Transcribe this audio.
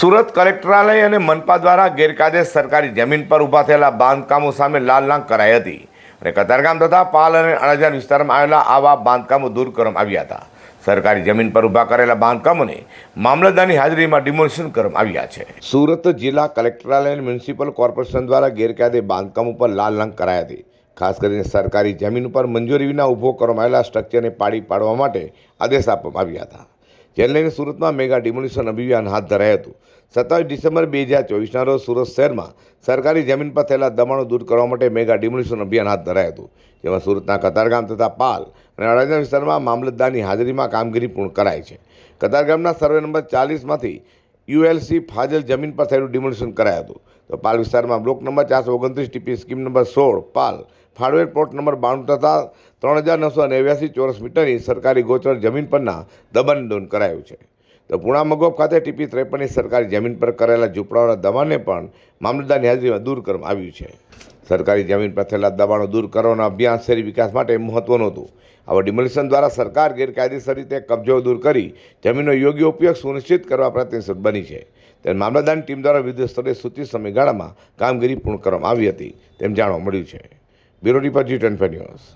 સુરત કલેક્ટરાલય અને મનપા દ્વારા ગેરકાયદે સરકારી જમીન પર ઊભા થયેલા બાંધકામો સામે લાલ લાંગ કરાઈ હતી. અને કતારગામ તથા પાલ અને અણજાન વિસ્તારમાં આવેલા આવા બાંધકામો દૂર કરવામાં આવ્યા હતા. સરકારી જમીન પર ઊભા કરેલા બાંધકામોને મામલતદારની હાજરીમાં ડિમોલિશન કરવામાં આવ્યા છે. સુરત જિલ્લા કલેક્ટરાલય અને મ્યુનિસિપલ કોર્પોરેશન દ્વારા ગેરકાયદે બાંધકામો પર લાલ લાંગ કરાઈ હતી. ખાસ કરીને સરકારી જમીન ઉપર મંજૂરી વિના ઊભો કરવામાં આવેલા સ્ટ્રક્ચરને પાડી પાડવા માટે આદેશ આપવામાં આવ્યા હતા. જેને લઈને સુરતમાં મેગા ડિમોલિશન અભિયાન હાથ ધરાયું હતું. સત્તાવીસ ડિસેમ્બર બે હજાર ચોવીસના રોજ સુરત શહેરમાં સરકારી જમીન પર થયેલા દબાણો દૂર કરવા માટે મેગા ડિમોલિશન અભિયાન હાથ ધરાયું હતું. જેમાં સુરતના કતારગામ તથા પાલ અને અડાજણ વિસ્તારમાં મામલતદારની હાજરીમાં કામગીરી પૂર્ણ કરાઈ છે. કતારગામના સર્વે નંબર ચાલીસમાંથી યુએલસી ફાજલ જમીન પર થયેલું ડિમોલિશન કરાયું હતું. તો પાલ વિસ્તારમાં બ્લોક નંબર ચારસો ઓગણત્રીસ, ટીપી સ્કીમ નંબર સોળ, પાલ ફાળવેર પ્લોટ નંબર બાણું તથા ત્રણ હજાર નવસો નેવ્યાસી ચોરસ મીટરની સરકારી ગોચર જમીન પરના દબાણ દૂર કરાયું છે. તો પૂણા મગોપ ખાતે ટીપી ત્રેપનની સરકારી જમીન પર કરેલા ઝૂંપડાઓના દબાણને પણ મામલતદારની હાજરીમાં દૂર કરવામાં આવ્યું છે. સરકારી જમીન પર થયેલા દબાણો દૂર કરવાના અભિયાન શહેરી વિકાસ માટે મહત્વનું હતું. આવા ડિમોલિશન દ્વારા સરકાર ગેરકાયદેસર રીતે કબજો દૂર કરી જમીનનો યોગ્ય ઉપયોગ સુનિશ્ચિત કરવા પ્રયત્નશીલ બની છે. ત્યારે મામલતદારની ટીમ દ્વારા વિવિધ સ્થળે સૂચિત સમયગાળામાં કામગીરી પૂર્ણ કરવામાં આવી હતી. તેમ જાણવા મળ્યું છે. Bureau report G twenty news.